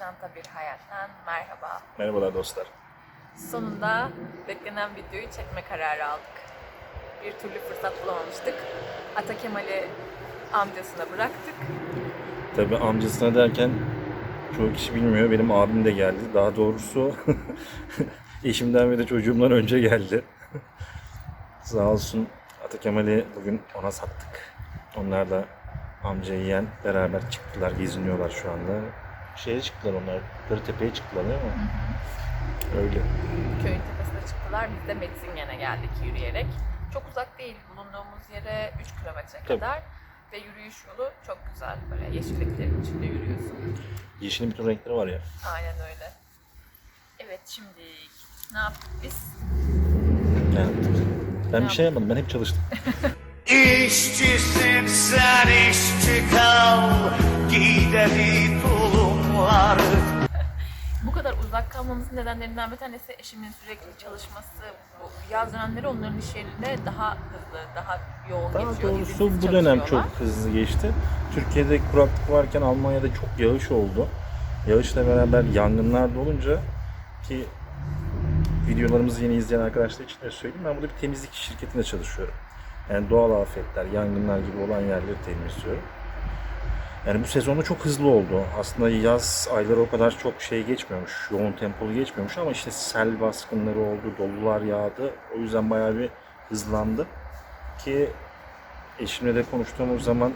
Çanta Bir Hayat'tan merhaba. Merhabalar dostlar. Sonunda beklenen videoyu çekme kararı aldık. Bir türlü fırsat bulamamıştık. Ata Kemal'i amcasına bıraktık. Tabi amcasına derken çoğu kişi bilmiyor. Benim abim de geldi. Daha doğrusu eşimden ve de çocuğumdan önce geldi. Sağ olsun Ata Kemal'i bugün ona sattık. Onlar da amcayı yiyen beraber çıktılar, geziniyorlar şu anda. Şeye çıktılar onlar, Kırıtepe'ye çıktılar değil mi? Öyle. Köyün tepesine çıktılar. Biz de Metzingen'e geldik yürüyerek. Çok uzak değil. Bulunduğumuz yere 3 kilometre kadar. Ve yürüyüş yolu çok güzel. Böyle yeşilliklerin içinde yürüyorsun. Yeşilin bütün renkleri var ya. Aynen öyle. Evet şimdi ne yaptık biz? Yani ben bir şey yapmadım, ben hep çalıştım. İşçisin sen işçi kal Gideri tulumları Bu kadar uzak kalmamızın nedenlerinden bir tanesi eşimin sürekli çalışması. Bu yaz dönemleri onların iş yerinde daha hızlı, daha yoğun Daha geçiyor. doğrusu bu dönem çok hızlı geçti. Türkiye'de kuraklık varken Almanya'da çok yağış oldu. Yağışla beraber yangınlar da olunca ki videolarımızı yeni izleyen arkadaşlar için de söyleyeyim. Ben burada bir temizlik şirketinde çalışıyorum. Yani doğal afetler, yangınlar gibi olan yerleri temizliyorum. Yani bu sezonda çok hızlı oldu. Aslında yaz ayları o kadar çok şey geçmiyormuş, yoğun tempolu geçmiyormuş ama işte sel baskınları oldu, dolular yağdı. O yüzden bayağı bir hızlandı. Ki eşimle de konuştuğumuz zaman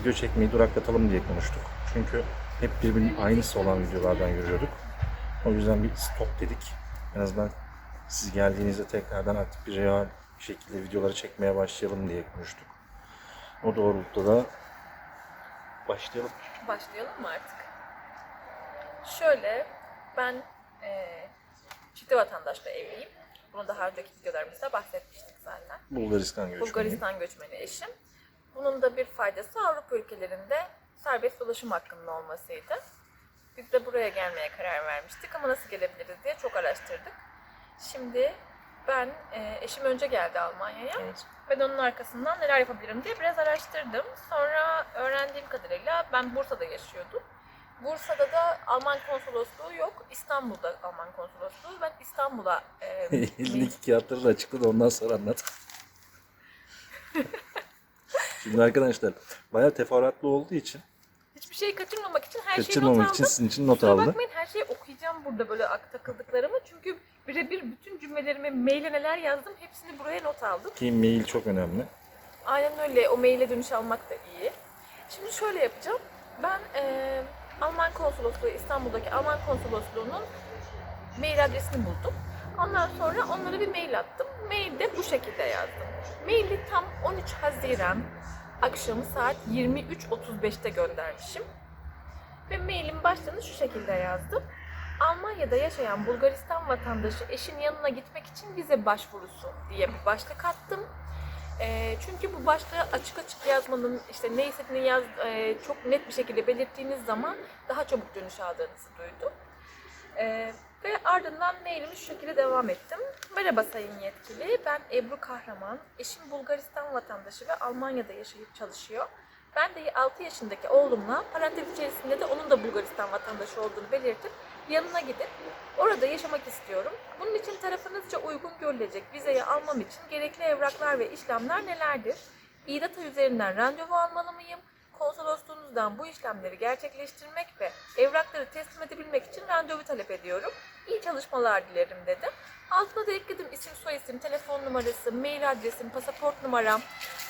video çekmeyi duraklatalım diye konuştuk. Çünkü hep birbirinin aynısı olan videolardan görüyorduk. O yüzden bir stop dedik. En azından siz geldiğinizde tekrardan aktif bir real şekilde videoları çekmeye başlayalım diye konuştuk. O doğrultuda da başlayalım. Başlayalım mı artık? Şöyle, ben eee çifte vatandaşla evliyim. Bunu daha önceki videolarımızda bahsetmiştik zaten. Bulgaristan göçmeni. Bulgaristan göçmeni eşim. Bunun da bir faydası Avrupa ülkelerinde serbest dolaşım hakkının olmasıydı. Biz de buraya gelmeye karar vermiştik ama nasıl gelebiliriz diye çok araştırdık. Şimdi ben, e, eşim önce geldi Almanya'ya. Evet. Ben onun arkasından neler yapabilirim diye biraz araştırdım. Sonra öğrendiğim kadarıyla ben Bursa'da yaşıyordum. Bursa'da da Alman konsolosluğu yok. İstanbul'da Alman konsolosluğu. Ben İstanbul'a e, Elindeki kağıtları da açıkladı ondan sonra anlat. Şimdi arkadaşlar bayağı teferruatlı olduğu için Hiçbir şeyi kaçırmamak için her şeyi not kaçırmamak aldım. için sizin için not Kusura aldı. bakmayın her şeyi okuyacağım burada böyle ak- takıldıklarımı. Çünkü birebir bütün cümlelerimi maile neler yazdım hepsini buraya not aldım. Ki mail çok önemli. Aynen öyle o maile dönüş almak da iyi. Şimdi şöyle yapacağım. Ben eee, Alman konsolosluğu İstanbul'daki Alman konsolosluğunun mail adresini buldum. Ondan sonra onlara bir mail attım. Mailde bu şekilde yazdım. Maili tam 13 Haziran akşamı saat 23.35'te göndermişim. Ve mailin başlığını şu şekilde yazdım. Almanya'da yaşayan Bulgaristan vatandaşı eşin yanına gitmek için vize başvurusu diye bir başlık attım. Ee, çünkü bu başlığı açık açık yazmanın işte ne istediğini yaz, e, çok net bir şekilde belirttiğiniz zaman daha çabuk dönüş aldığınızı duydum. Ee, ve ardından mailimi şu şekilde devam ettim. Merhaba sayın yetkili, ben Ebru Kahraman. Eşim Bulgaristan vatandaşı ve Almanya'da yaşayıp çalışıyor. Ben de 6 yaşındaki oğlumla parantez içerisinde de onun da Bulgaristan vatandaşı olduğunu belirtip yanına gidip orada yaşamak istiyorum. Bunun için tarafınızca uygun görülecek vizeyi almam için gerekli evraklar ve işlemler nelerdir? İDATA üzerinden randevu almalı mıyım? Konsolosluğunuzdan bu işlemleri gerçekleştirmek ve evrakları teslim edebilmek için randevu talep ediyorum. İyi çalışmalar dilerim dedim. Altına da ekledim isim, soyisim, telefon numarası, mail adresim, pasaport numaram.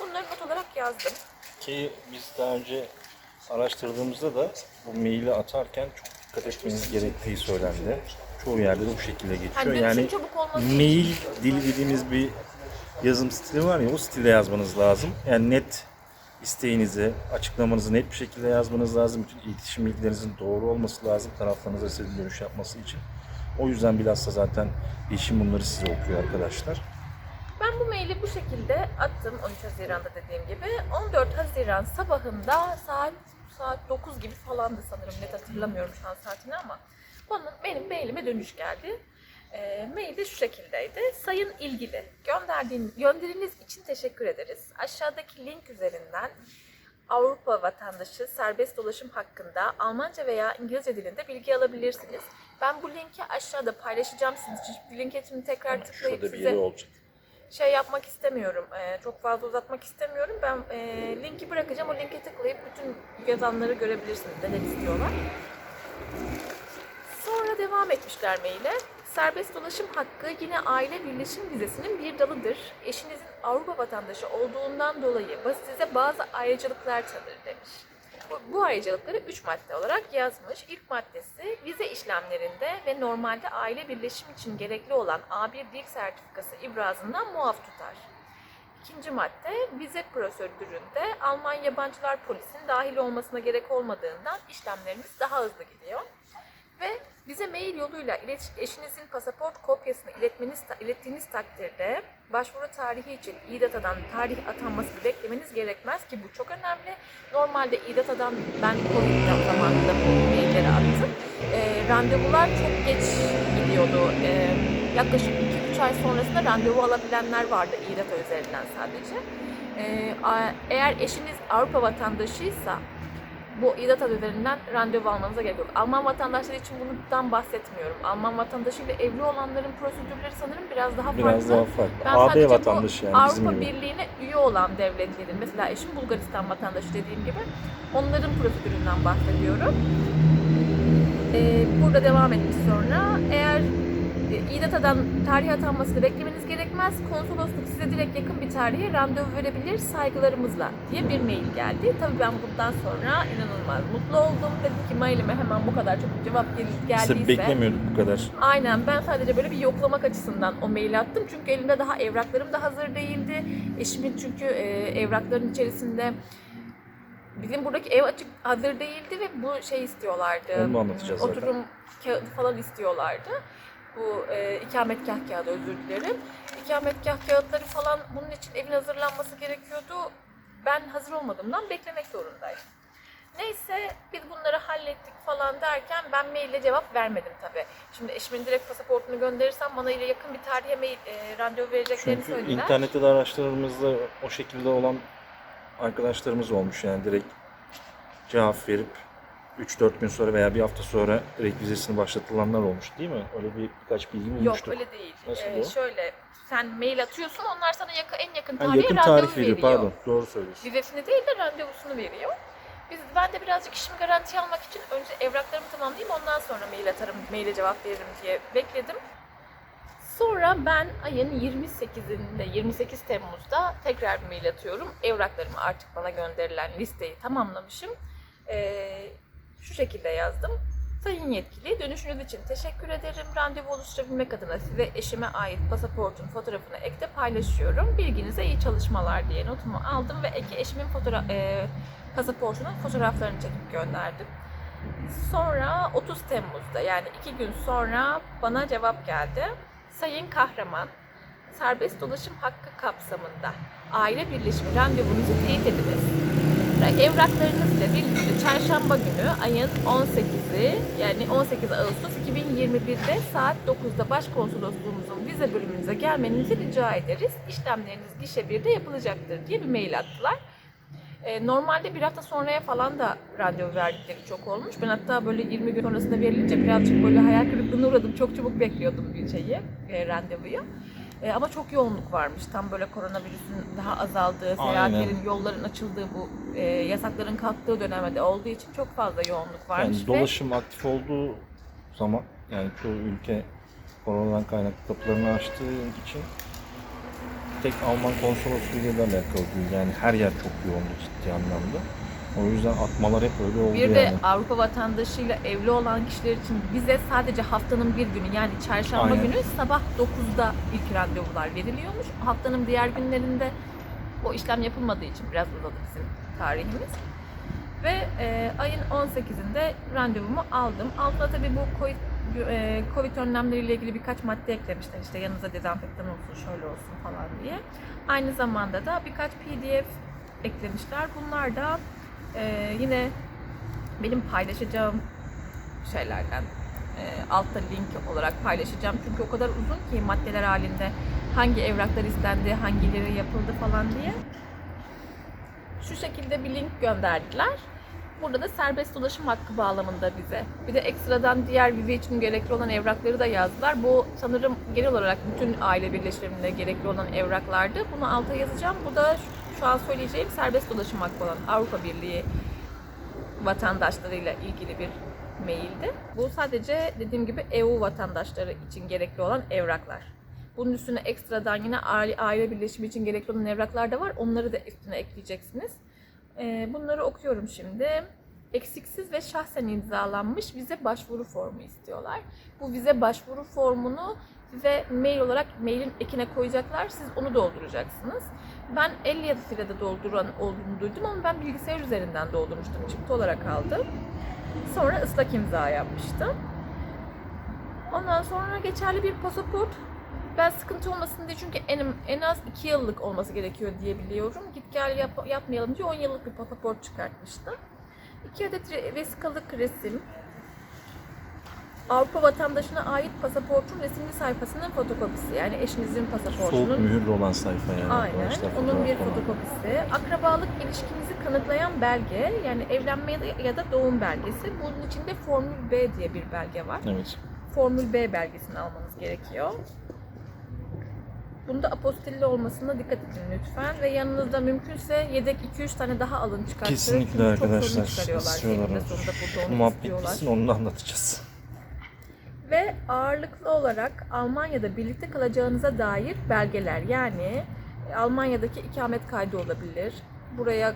Bunları not olarak yazdım. Ki biz daha önce araştırdığımızda da bu maili atarken çok dikkat etmeniz gerektiği söylendi. Çoğu yerde de bu şekilde geçiyor. Hani yani mail dili dediğimiz bir yazım stili var ya o stilde yazmanız lazım. Yani net isteğinizi, açıklamanızı net bir şekilde yazmanız lazım. Bütün iletişim bilgilerinizin doğru olması lazım taraflarınıza size dönüş yapması için. O yüzden bilhassa zaten eşim bunları size okuyor arkadaşlar. Ben bu maili bu şekilde attım 13 Haziran'da dediğim gibi. 14 Haziran sabahında saat saat 9 gibi falandı sanırım net hatırlamıyorum şu an saatini ama bana benim mailime dönüş geldi. E, mail de şu şekildeydi. Sayın ilgili gönderdiğiniz gönderiniz için teşekkür ederiz. Aşağıdaki link üzerinden Avrupa vatandaşı serbest dolaşım hakkında Almanca veya İngilizce dilinde bilgi alabilirsiniz. Ben bu linki aşağıda paylaşacağım sizin için. Bu linke şimdi tekrar tıklayıp Şurada bir size yeri olacak. Şey yapmak istemiyorum. e, çok fazla uzatmak istemiyorum. Ben e, linki bırakacağım. O linke tıklayıp bütün yazanları görebilirsiniz. Neler istiyorlar. Sonra devam etmişler maile. Serbest dolaşım hakkı yine aile birleşim vizesinin bir dalıdır. Eşinizin Avrupa vatandaşı olduğundan dolayı size bazı ayrıcalıklar tanır demiş. Bu, ayrıcalıkları 3 madde olarak yazmış. İlk maddesi vize işlemlerinde ve normalde aile birleşim için gerekli olan A1 dil sertifikası ibrazından muaf tutar. İkinci madde vize prosedüründe Alman yabancılar polisinin dahil olmasına gerek olmadığından işlemlerimiz daha hızlı gidiyor. Ve bize mail yoluyla ilet- eşinizin pasaport kopyasını iletmeniz, ilettiğiniz takdirde başvuru tarihi için İDATA'dan tarih atanmasını beklemeniz gerekmez ki bu çok önemli. Normalde İDATA'dan ben Covid zamanında bu mailleri attım. E, randevular çok geç gidiyordu. E, yaklaşık 2-3 ay sonrasında randevu alabilenler vardı İDATA üzerinden sadece. E, eğer eşiniz Avrupa vatandaşıysa bu İDATA üzerinden randevu almanıza gerek yok. Alman vatandaşları için bundan bahsetmiyorum. Alman vatandaşıyla evli olanların prosedürleri sanırım biraz daha farklı. Biraz daha farklı. Ben AB vatandaşı yani bizim Avrupa gibi. Birliği'ne üye olan devletlerin, mesela eşim Bulgaristan vatandaşı dediğim gibi, onların prosedüründen bahsediyorum. Ee, burada devam etmiş sonra. Eğer e, İDATA'dan tarih atanmasını beklemeniz gerekmez. Konsolosluk size direkt yakın bir tarihe randevu verebilir saygılarımızla diye bir mail geldi. Tabii ben bundan sonra inanılmaz mutlu oldum. Dedim ki mailime hemen bu kadar çok cevap gel- geldiyse. tabii beklemiyorduk bu kadar. Aynen ben sadece böyle bir yoklamak açısından o mail attım. Çünkü elimde daha evraklarım da hazır değildi. Eşimin çünkü e, evrakların içerisinde bizim buradaki ev açık hazır değildi ve bu şey istiyorlardı. Onu anlatacağız zaten. Oturum kağıdı falan istiyorlardı. Bu e, ikametgah kağıdı özür dilerim. İkametgah kağıtları falan bunun için evin hazırlanması gerekiyordu. Ben hazır olmadığımdan beklemek zorundaydım. Neyse biz bunları hallettik falan derken ben maille cevap vermedim tabii. Şimdi eşimin direkt pasaportunu gönderirsem bana ile yakın bir tarihe mail, e, randevu vereceklerini Çünkü söylediler. internette de araştırmamızda o şekilde olan arkadaşlarımız olmuş yani direkt cevap verip 3-4 gün sonra veya bir hafta sonra direkt vizesini başlatılanlar olmuş değil mi? Öyle bir birkaç bilgi Yok bulmuştuk. öyle değil. Nasıl Ee, bu? şöyle sen mail atıyorsun onlar sana yakın, en yakın Ha, tarihe yakın randevu tarih veriyor veriyor. pardon doğru söylüyorsun. Vizesini değil de randevusunu veriyor. Biz, ben de birazcık işimi garantiye almak için önce evraklarımı tamamlayayım ondan sonra mail atarım, maile cevap veririm diye bekledim. Sonra ben ayın 28'inde, 28 Temmuz'da tekrar bir mail atıyorum. Evraklarımı artık bana gönderilen listeyi tamamlamışım. Ee, şu şekilde yazdım. Sayın yetkili, dönüşünüz için teşekkür ederim. Randevu oluşturabilmek adına size eşime ait pasaportun fotoğrafını ekte paylaşıyorum. Bilginize iyi çalışmalar diye notumu aldım ve Ege eşimin fotoğraf, e, pasaportunun fotoğraflarını çekip gönderdim. Sonra 30 Temmuz'da yani iki gün sonra bana cevap geldi. Sayın Kahraman, serbest dolaşım hakkı kapsamında aile birleşimi randevunuzu teyit ediniz. Evraklarınızla birlikte çarşamba günü ayın 18'i yani 18 Ağustos 2021'de saat 9'da başkonsolosluğumuzun vize bölümünüze gelmenizi rica ederiz. İşlemleriniz gişe 1'de yapılacaktır diye bir mail attılar. E, normalde bir hafta sonraya falan da randevu verdikleri çok olmuş. Ben hatta böyle 20 gün sonrasında verilince birazcık böyle hayal kırıklığına uğradım. Çok çabuk bekliyordum bir şeyi, e, randevuyu. E, ama çok yoğunluk varmış. Tam böyle koronavirüsün daha azaldığı, seyahatlerin, yolların açıldığı bu e, yasakların kalktığı dönemde olduğu için çok fazla yoğunluk varmış. Yani ve- dolaşım aktif olduğu zaman yani çoğu ülke koronadan kaynaklı kapılarını açtığı için tek Alman konsolosluğuyla da alakalı değil. Yani her yer çok yoğundu ciddi anlamda. O yüzden atmalar hep öyle oldu Bir de yani. Avrupa vatandaşıyla evli olan kişiler için bize sadece haftanın bir günü yani çarşamba Aynen. günü sabah 9'da ilk randevular veriliyormuş. Haftanın diğer günlerinde o işlem yapılmadığı için biraz uzadı bizim tarihimiz. Ve e, ayın 18'inde randevumu aldım. Altına tabii bu Covid, e, Covid önlemleriyle ilgili birkaç madde eklemişler. İşte yanınıza dezenfektan olsun, şöyle olsun falan diye. Aynı zamanda da birkaç PDF eklemişler. Bunlar da e, yine benim paylaşacağım şeylerden e, altta link olarak paylaşacağım. Çünkü o kadar uzun ki maddeler halinde hangi evraklar istendi, hangileri yapıldı falan diye. Şu şekilde bir link gönderdiler. Burada da serbest dolaşım hakkı bağlamında bize. Bir de ekstradan diğer vize için gerekli olan evrakları da yazdılar. Bu sanırım genel olarak bütün aile birleşiminde gerekli olan evraklardı. Bunu alta yazacağım. Bu da şu- an söyleyeceğim serbest dolaşım hakkı olan Avrupa Birliği vatandaşlarıyla ilgili bir maildi. Bu sadece dediğim gibi EU vatandaşları için gerekli olan evraklar. Bunun üstüne ekstradan yine aile, aile birleşimi için gerekli olan evraklar da var. Onları da üstüne ekleyeceksiniz. Ee, bunları okuyorum şimdi. Eksiksiz ve şahsen imzalanmış vize başvuru formu istiyorlar. Bu vize başvuru formunu size mail olarak mailin ekine koyacaklar. Siz onu dolduracaksınız. Ben 57 sırada dolduran olduğunu duydum ama ben bilgisayar üzerinden doldurmuştum. Çıktı olarak aldım. Sonra ıslak imza yapmıştım. Ondan sonra geçerli bir pasaport. Ben sıkıntı olmasın diye çünkü en, en az 2 yıllık olması gerekiyor diye biliyorum. Git gel yap, yapmayalım diye 10 yıllık bir pasaport çıkartmıştım. 2 adet vesikalık resim. Avrupa vatandaşına ait pasaportun resimli sayfasının fotokopisi. Yani eşinizin Soğuk pasaportunun mühürlü olan sayfa yani. Aynen. arkadaşlar, Onun bir fotokopisi. Akrabalık ilişkinizi kanıtlayan belge, yani evlenme ya da- ya da doğum belgesi. Bunun içinde Formül B diye bir belge var. Evet. Formül B belgesini almanız gerekiyor. Bunda apostilli olmasına dikkat edin lütfen ve yanınızda mümkünse yedek 2-3 tane daha alın çıkartın. Kesinlikle Çünkü çok sorun arkadaşlar. çıkarıyorlar. sonunda onu muhabbet bitsin onu anlatacağız. Ve ağırlıklı olarak Almanya'da birlikte kalacağınıza dair belgeler yani e, Almanya'daki ikamet kaydı olabilir. Buraya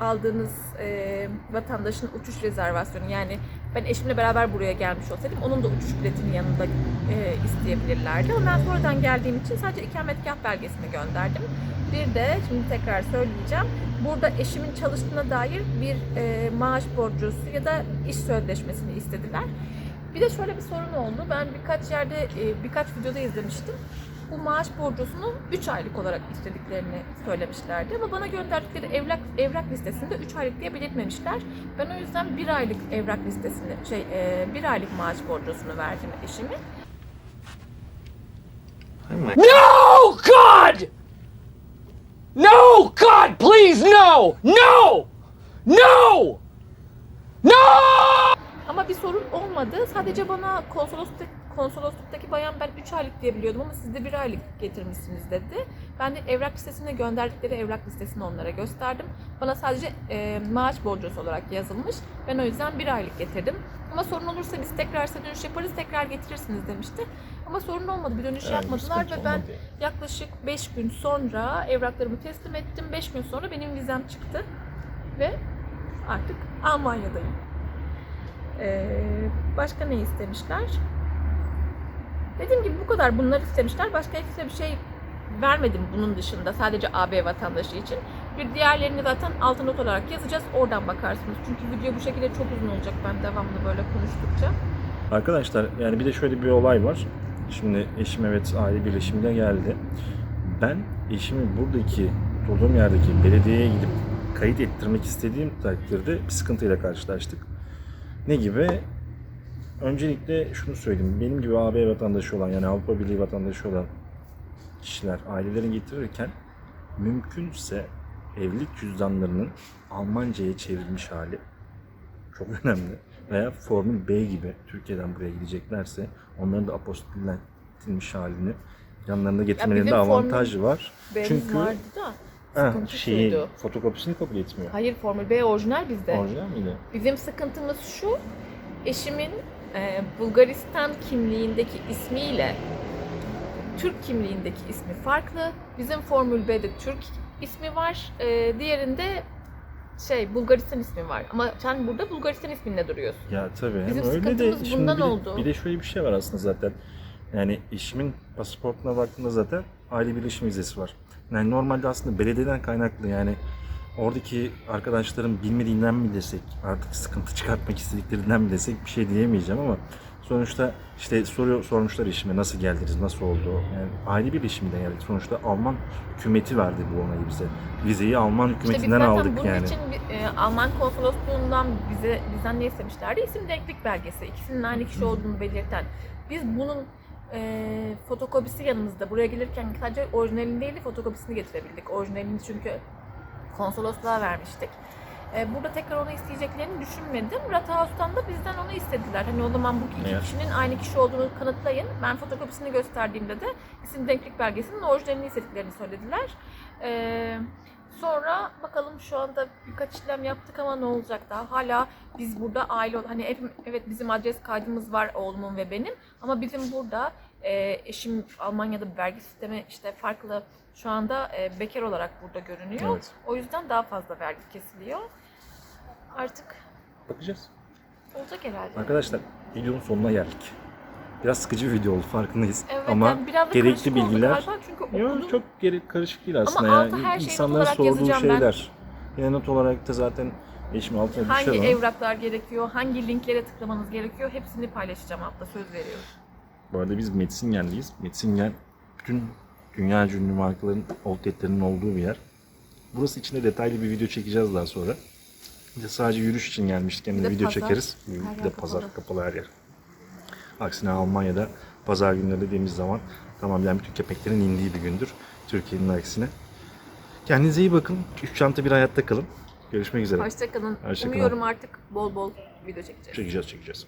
aldığınız e, vatandaşın uçuş rezervasyonu yani ben eşimle beraber buraya gelmiş olsaydım onun da uçuş biletini yanında e, isteyebilirlerdi. Ama ben sonradan geldiğim için sadece ikametgah belgesini gönderdim. Bir de şimdi tekrar söyleyeceğim. Burada eşimin çalıştığına dair bir e, maaş borcusu ya da iş sözleşmesini istediler. Bir de şöyle bir sorun oldu. Ben birkaç yerde, e, birkaç videoda izlemiştim. Bu maaş borcusunu 3 aylık olarak istediklerini söylemişlerdi. Ama bana gönderdikleri evrak, evrak listesinde 3 aylık diye belirtmemişler. Ben o yüzden 1 aylık evrak listesini, şey, 1 aylık maaş borcusunu verdim eşime. No, God! No, God, please, no! No! No! No! Ama bir sorun olmadı. Sadece bana konsolosluk, konsolosluktaki bayan ben 3 aylık diye biliyordum ama siz de 1 aylık getirmişsiniz dedi. Ben de evrak listesine gönderdikleri evrak listesini onlara gösterdim. Bana sadece e, maaş borcusu olarak yazılmış. Ben o yüzden 1 aylık getirdim. Ama sorun olursa biz tekrar size dönüş yaparız, tekrar getirirsiniz demişti. Ama sorun olmadı, bir dönüş Yani yapmadılar ve ben olmadı yaklaşık 5 gün sonra evraklarımı teslim ettim. 5 gün sonra benim vizem çıktı ve artık Almanya'dayım. Ee, başka ne istemişler? Dediğim gibi bu kadar bunları istemişler. Başka ekstra bir şey vermedim bunun dışında. Sadece AB vatandaşı için. Bir diğerlerini zaten altı not olarak yazacağız. Oradan bakarsınız. Çünkü video bu şekilde çok uzun olacak ben devamlı böyle konuştukça. Arkadaşlar yani bir de şöyle bir olay var. Şimdi eşim evet aile birleşimine geldi. Ben eşimi buradaki durduğum yerdeki belediyeye gidip kayıt ettirmek istediğim takdirde bir sıkıntıyla karşılaştık. Ne gibi? Öncelikle şunu söyleyeyim. Benim gibi AB vatandaşı olan yani Avrupa Birliği vatandaşı olan kişiler ailelerini getirirken mümkünse evlilik cüzdanlarının Almanca'ya çevrilmiş hali çok önemli. Veya Formül B gibi Türkiye'den buraya gideceklerse onların da apostillenmiş halini yanlarında getirmelerinde Formül avantajı var. Çünkü vardı da sıkıntı şeyi, şuydu. fotokopisini kabul etmiyor. Hayır Formül B orijinal bizde. Orijinal miydi? Bizim sıkıntımız şu, eşimin e, Bulgaristan kimliğindeki ismiyle Türk kimliğindeki ismi farklı. Bizim Formül B'de Türk ismi var, e, diğerinde şey Bulgaristan ismi var. Ama sen burada Bulgaristan isminle duruyorsun. Ya tabii. Bizim öyle de sıkıntımız şimdi bundan bir de, oldu. Bir de şöyle bir şey var aslında zaten. Yani eşimin pasaportuna baktığında zaten aile birleşim vizesi var. Yani normalde aslında belediyeden kaynaklı yani oradaki arkadaşların bilmediğinden mi desek artık sıkıntı çıkartmak istediklerinden mi desek bir şey diyemeyeceğim ama sonuçta işte soruyor sormuşlar eşime nasıl geldiniz nasıl oldu yani aile birleşiminden geldik sonuçta Alman hükümeti verdi bu onayı bize vizeyi Alman İşte hükümetinden zaten aldık bunun yani için bir, e, Alman konsolosluğundan bize bizden ne istemişlerdi? İsim denklik belgesi. İkisinin aynı kişi olduğunu belirten. Biz bunun e, fotokopisi yanımızda. Buraya gelirken sadece orijinalini değil de fotokopisini getirebildik. Orijinalini çünkü konsolosluğa vermiştik. E, burada tekrar onu isteyeceklerini düşünmedim. Rathaus'tan da bizden onu istediler. Hani o zaman bu iki Evet. kişinin aynı kişi olduğunu kanıtlayın. Ben fotokopisini gösterdiğimde de isim denklik belgesinin orijinalini istediklerini söylediler. E, sonra bakalım şu anda birkaç işlem yaptık ama ne olacak daha? Hala biz burada aile ol- hani hep- evet bizim adres kaydımız var oğlumun ve benim ama bizim burada e, eşim Almanya'da bir vergi sistemi işte farklı şu anda e, bekar olarak burada görünüyor. Evet. O yüzden daha fazla vergi kesiliyor. Artık Bakacağız. olacak herhalde. Arkadaşlar videonun sonuna geldik. Biraz sıkıcı bir video oldu farkındayız. Evet, Ama yani biraz da gerekli karışık oldu bilgiler galiba çünkü okudum. Yok çok geri karışık değil aslında Ama ya. altı her şeyi not İnsanların olarak sorduğu yazacağım ben. şeyler. Yine not olarak da zaten eşim altına hangi düşer ama. evraklar gerekiyor, hangi linklere tıklamanız gerekiyor hepsini paylaşacağım hatta söz veriyorum. Bu arada biz Metzingen'deyiz. Metzingen bütün dünya ünlü markaların outletlerinin olduğu bir yer. Burası içinde detaylı bir video çekeceğiz daha sonra. Bir de sadece yürüyüş için gelmiştik. Bir Yani de video pazar. çekeriz. Her Bir yer de pazar kapalı. kapalı her yer. Aksine Almanya'da pazar günleri dediğimiz zaman tamamen bütün kepeklerin indiği bir gündür. Türkiye'nin aksine. Kendinize iyi bakın. Üç çanta bir hayatta kalın. Görüşmek üzere. Hoşçakalın. Hoşça kalın. Umuyorum artık bol bol video çekeceğiz. Çekeceğiz çekeceğiz.